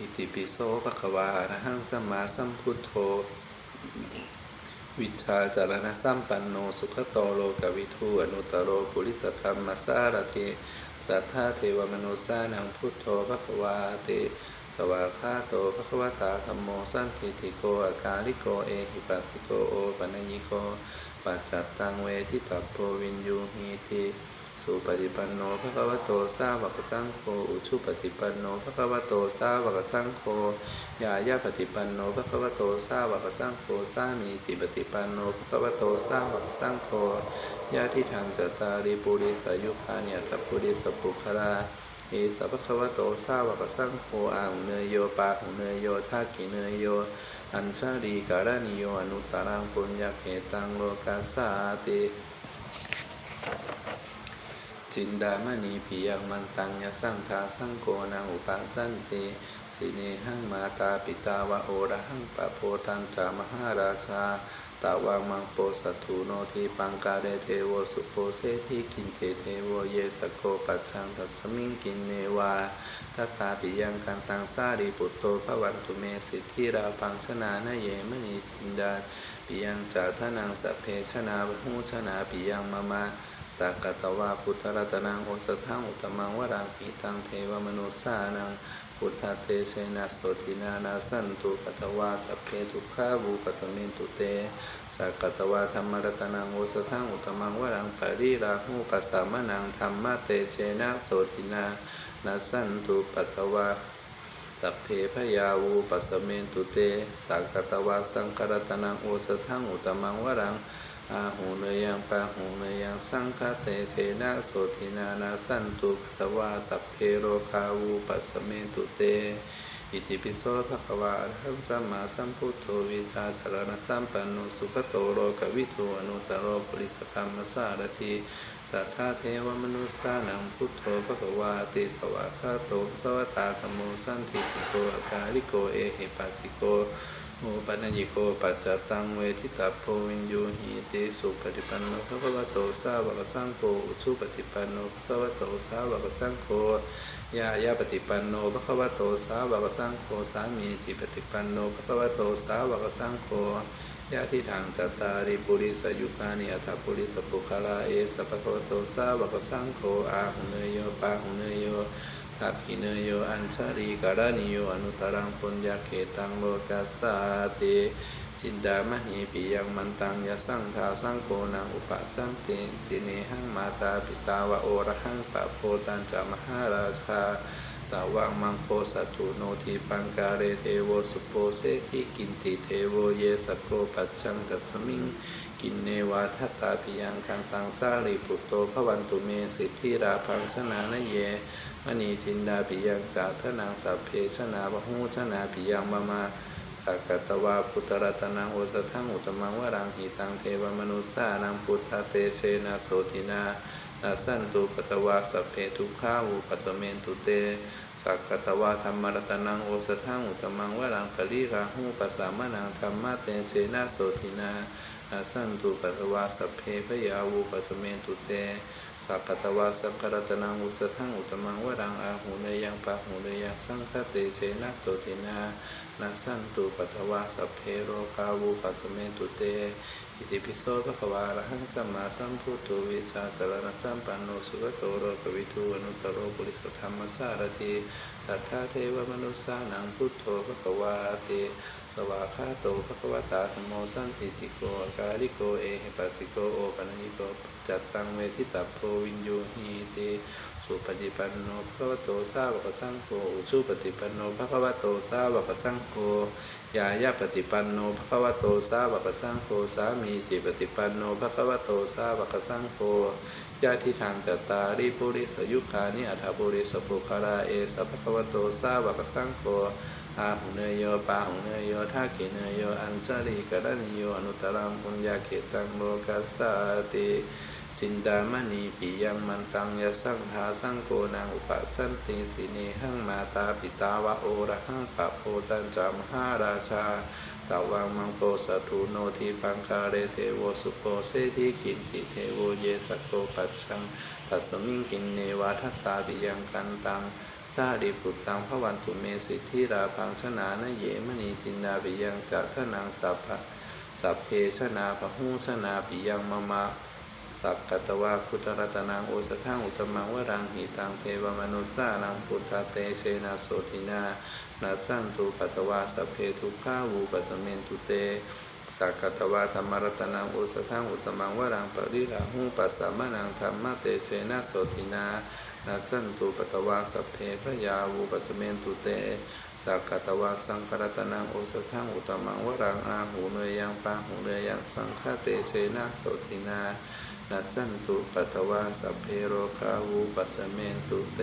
อิติปิโสภะควาอะระหังสัมมาสัมพุทโธ วิชาจารณะสัมปันโนสุขโตโลกวิทูอนุตตโรปุริสธรรมสารถิสัทธาเทวมนุสานังพุทโธภะควาติสวากาโตภะคะวตาธัมโมสันติติโกอาการิโกเอหิปัสสิโกโอปัญญิโกปัจจัตตังเวทิตัปโพวินยูหีติ สุปฏิปันโนภะคะวะโตสาวกสังโฆอุชุปฏิปันโนภะคะวะโตสาวกสังโฆยายาปฏิปันโนภะคะวะโตสาวกสังโฆสามีจิปฏิปันโนภะคะวะโตสาวกสังโฆญาติทางจตาริปุริสายุคาเนียทัพปุริสปุคลาเอสะภะคะวะโตสาวกสังโฆอาหุเนยโยปาหุเนยโยทักขิเนยโยอัญชาลีการณิโยอนุตตรังปุญญาเขตังโลกาสาติ จินดามณีปิยังมันตังยสังทาสังโกนาอุปาสันติสิเนหังมาตาปิตาวะโอระหังปะโพตันจามหาราชาตาวังมังโปสัตถุโนทีปังกาเรเทโวสุโปเสทีกินเจเทโวเยสโกปัจชังตัสมิงกินเนวาทัตตาปิยังกันตังสารีปุตโตภวันตุเมสิทธิราพังชนานาเยมณีจินดาปิยังจาทนังสัพเพชนาหูชนาปิยังมามา สักกตวาพุทธรัตนังโอสถังอุตมังวรังปิตังเทวมนุสานังพุทธเตเชนะโสตินานาสันตุกตวาสัพเพทุขาบูปสมมินตุเตสักกตวาธรรมรัตนังโอสถังอุตมังวรังปริราหูปัสสามนังธรรมเตเชนะโสตินานาสันตุปตวาตัพเพพยาวูปัสเมนตุเตสักกตวาสังครัตนังโอสถังอุตมังวรัง อาหูเนยังปาหูเนยังสังฆเตเทนะโสทินานาสันตุตวาสัพเพโรคาวูปัสสเมตุเต อิติปิโสภะคะวะอะรหังสัมมาสัมพุทโธวิชาจารณสัมปันโนสุขโตโลกวิทูอนุตโรปุริสธรรมสารถิสัทธาเทวมนุสสานังพุทโธภะคะวาติสวากขาโตภะคะวตาธัมโมสันติโกอาการิโกเอหิปัสสิโก โอปัญญิโกปัจจตังเวทิตาโพวินยูหีติสุปฏิปันโนภะคะวะโตสาวกสังโฆอุชุปฏิปันโนภะคะวะโตสาวกสังโฆยายาปฏิปันโนภะคะวะโตสาวกสังโฆสามีจิปฏิปันโนภะคะวะโตสาวกสังโฆญาติทางจตาริปุริสยุคานิอัตปุริสปุคลาเอสะภะคะวะโตสาวกสังโฆอาหุเนยโยปาหุเนยโย ทักขิเนโยอัญชารีการณิโยอนุตตรังปุญญาเขตังโลกัสสาติจินดามณีปิยังมันตังยะสังทาสังโกนังอุปสันติสิเนหังมาตาปิตาวะโอระหังปะโพตันจามหาราชาตาวังมังโพสัตุโนทีปังกาเรเทโวสุโปเสทิกินติเทโวเยสโกปัจจังตัสมิงกินเนวาทัตตาปิยังคันตังสารีปุตโตภวันตุเมสิทธิราพังชนานเย มณีจินดาปิยังจาทนังสัพเพชนาบหูชนาปิยังมามาสักกตวาพุทธรัตนังโอสทั้งอุตมังวรังหิตังเทวมนุสานังพุทธเตเชนะโสตินานาสันตุปตวาสัพเพทุกขาวุปัสเมนตุเตสักกตวาธรรมรตนังโอสทังอุตมังวรังปริราหูปัสสามนังธรรมะเตเชนะโสตินา นาสันตุปตวาสัพเพพยาวุปัสเมนตุเตสัพพตวาสังกรตนังอุสทังอุตมังวรังอาหูเนยังปะหูเนยังสังฆเตเชนะโสตินานาสันตุปัตวาสัพเพโรคาวุปัสเมตุเตอิติปิโสภะควาระหังสัมมาสัมพุทโธวิชาจารณสัมปันโนสุขโตโรกวิทูอนุตโรปุริสธรรมสารถิตัทธาเทวมนุสสานังพุทโธภคะวาติ สวากาโตภะคะวตาธัมโมสันติติโกการิโกเอหิปัสสิโกโอปัญญิโกจัตตังเวทิตาโพวินยูหีติสุปฏิปันโนภะคะวะโตสาวกสังโฆอุชุปฏิปันโนภะคะวะโตสาวกสังโฆยายาปฏิปันโนภะคะวะโตสาวกสังโฆสามีจิปฏิปันโนภะคะวะโตสาวกสังโฆญาติทางจตาริปุริสยุคานิอัฏฐปุริสปุคาราเอสภะคะวะโตสาวกสังโฆ อาหุเนยโยปาหุเนยโยทักขิเนยโยอัญชลีกรณิโยอนุตตรังปุญญาเขตังโลกัสสาติจินดามณีปิยังมันตังยสังทาสังโกนางอุปสันติสิเนหังมาตาปิตาวะโอระหังปะโพตันจามหาราชาตาวังมังโปสัตุโนทีปังคาเรเทโวสุโปเสทิกินติเทโวเยสโกปัจชังตัสมิงกินเนวาทัตตาปิยังกันตัง สาริปุตตังพระวันตุเมสิทธิราพังชนานเยมณีจินนาปิยังจักทนังสัพพะสัพเพชนาพหูชนาปิยังมะมะสักกตวาพุทธรัตนังโอสทังอุตมังวรังหิตังเทวมนุสานังพุทธเตเชนะโสตินานาสันตุปัตวาสัพเพทุกขาวูปัสเมนตุเต สักกตวาธรรมรัตนังโอสทังอุตมังวรังปริราหุปัสสะมะนังธรรมะเตเชนะโสตินานาสันตุปตวาสพเพพระยาวูปัสเมนตุเตสักกตวาสังครัตนังโอสทังอุตมังวรังอาหูเนยยังปาหูเนยยังสังฆเตเชนะโสตินานัสสันตุปตวาสัพเพโรคาวูปัสสเมนตุเต